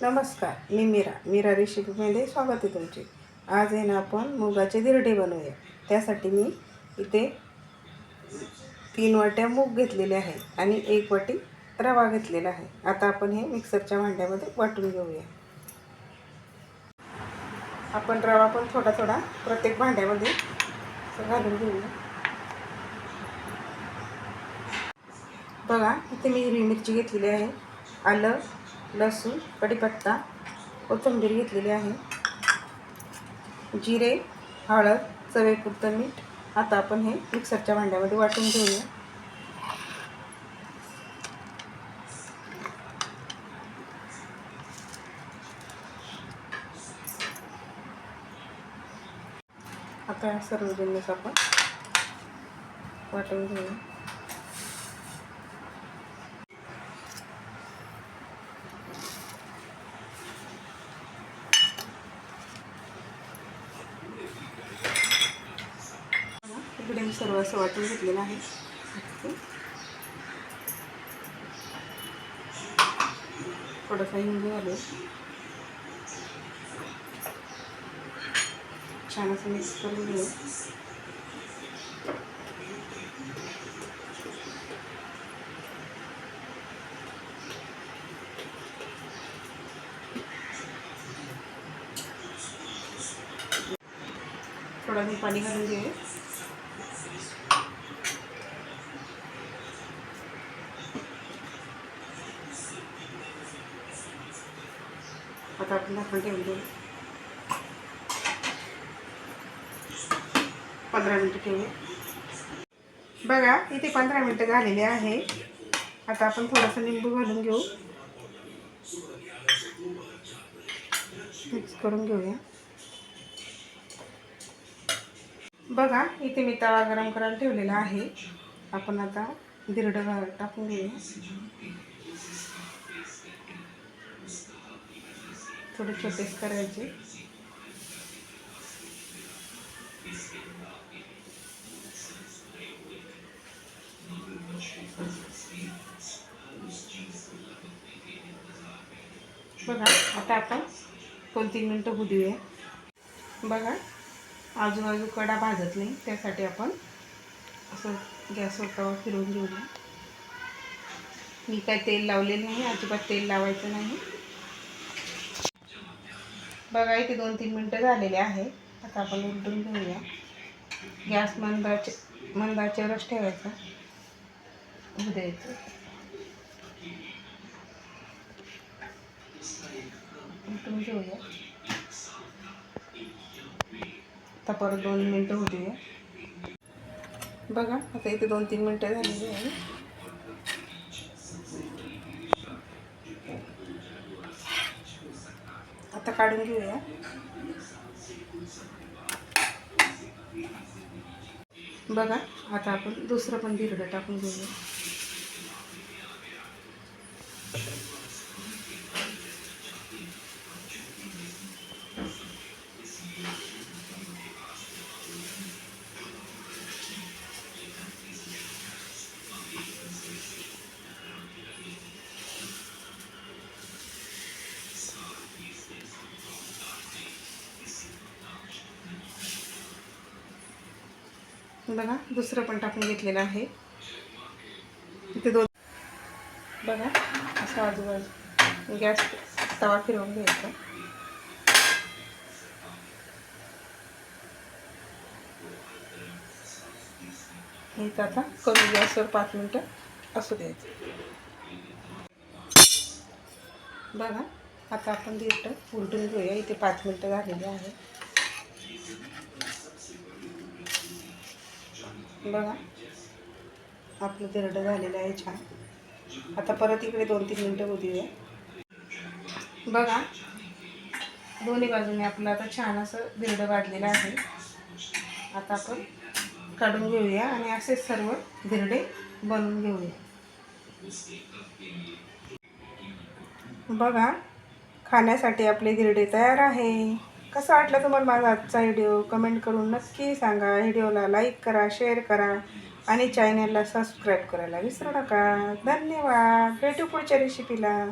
नमस्कार मी मीरा. मीरा रेसिपीमध्ये स्वागत आहे तुमचे. आज आहे ना आपण मुगाचे दिरडे बनवूया. त्यासाठी मी इथे तीन वाट्या मूग घेतलेले आहेत आणि एक वाटी रवा घेतलेला आहे. आता आपण हे मिक्सरच्या भांड्यामध्ये वाटून घेऊया. आपण रवा पण थोडा थोडा प्रत्येक भांड्यामध्ये घालून घेऊया. बघा इथे मी हिरवी मिरची घेतलेली आहे. आलं लसूण कढीपत्ता कोथिंबीर घेतलेली आहे. जिरे हळद चवेपुरतं मीठ. आता आपण हे मिक्सरच्या भांड्यामध्ये वाटून घेऊया. आता सर्व जिन्नस आपण वाटून घेऊया. इकडे मी सर्व असं वाटून घेतलेलं आहे. थोडंसं हिंग घालू. छान असं मिक्स करून घेऊ. थोडं मी पाणी घालून घेऊ. आपण आपण ठेवून देऊ. पंधरा मिनटं ठेवूया बघा इथे पंधरा मिनटं झालेले आहे. आता आपण थोडंसं लिंबू घालून घेऊ. मिक्स करून घेऊया. बघा इथे मी तवा गरम करायला ठेवलेला आहे. आपण आता दिरडं टाकून घेऊया. थोडे छोटेच करायचे. बघा आता आपण दोन तीन मिनटं होऊ देऊया बघा आजूबाजू कडा भाजत नाही त्यासाठी आपण असं गॅसवर तवा फिरवून घेऊया. मी काय तेल लावलेलं नाही अजिबात तेल लावायचं नाही. बघा इथे दोन तीन मिनटं झालेले आहे आता आपण उलटून घेऊया. गॅस मंदाचे मंदाच्यावरच ठेवायचा. होऊ द्यायचं उलटून घेऊया. आता परत दोन मिनटं होऊ देऊया बघा आता इथे दोन तीन मिनटं झालेली आहे आता काढून घेऊया. बघा आता आपण दुसरं पण बिरडं टाकून घेऊया. बघा दुसरं पण टाकून घेतलेलं आहे. इथे दोन बघा असं आजूबाजू गॅस तवा फिरवून घ्यायचा. इथं आता कमी गॅसवर पाच मिनटं असू द्यायचं. बघा आता आपण दीड उलटून घेऊया. इथे पाच मिनटं झालेली आहे बघा. आपलं तिरडं झालेलं आहे छान. आता परत इकडे दोन तीन मिनटं होती आहे बघा. दोन्ही बाजूने आपलं आता छान असं दिरडं वाढलेलं आहे. आता आपण काढून घेऊया आणि असे सर्व दिरडे बनवून घेऊया. बघा. खाण्यासाठी आपले दिरडे तयार आहे. कसा वाटला तुम्हाला माझा आजचा व्हिडिओ? कमेंट करून नक्की सांगा. व्हिडिओला लाईक करा शेअर करा आणि चॅनलला सबस्क्राईब करायला विसरू नका. धन्यवाद. भेटू पुढच्या रेसिपीला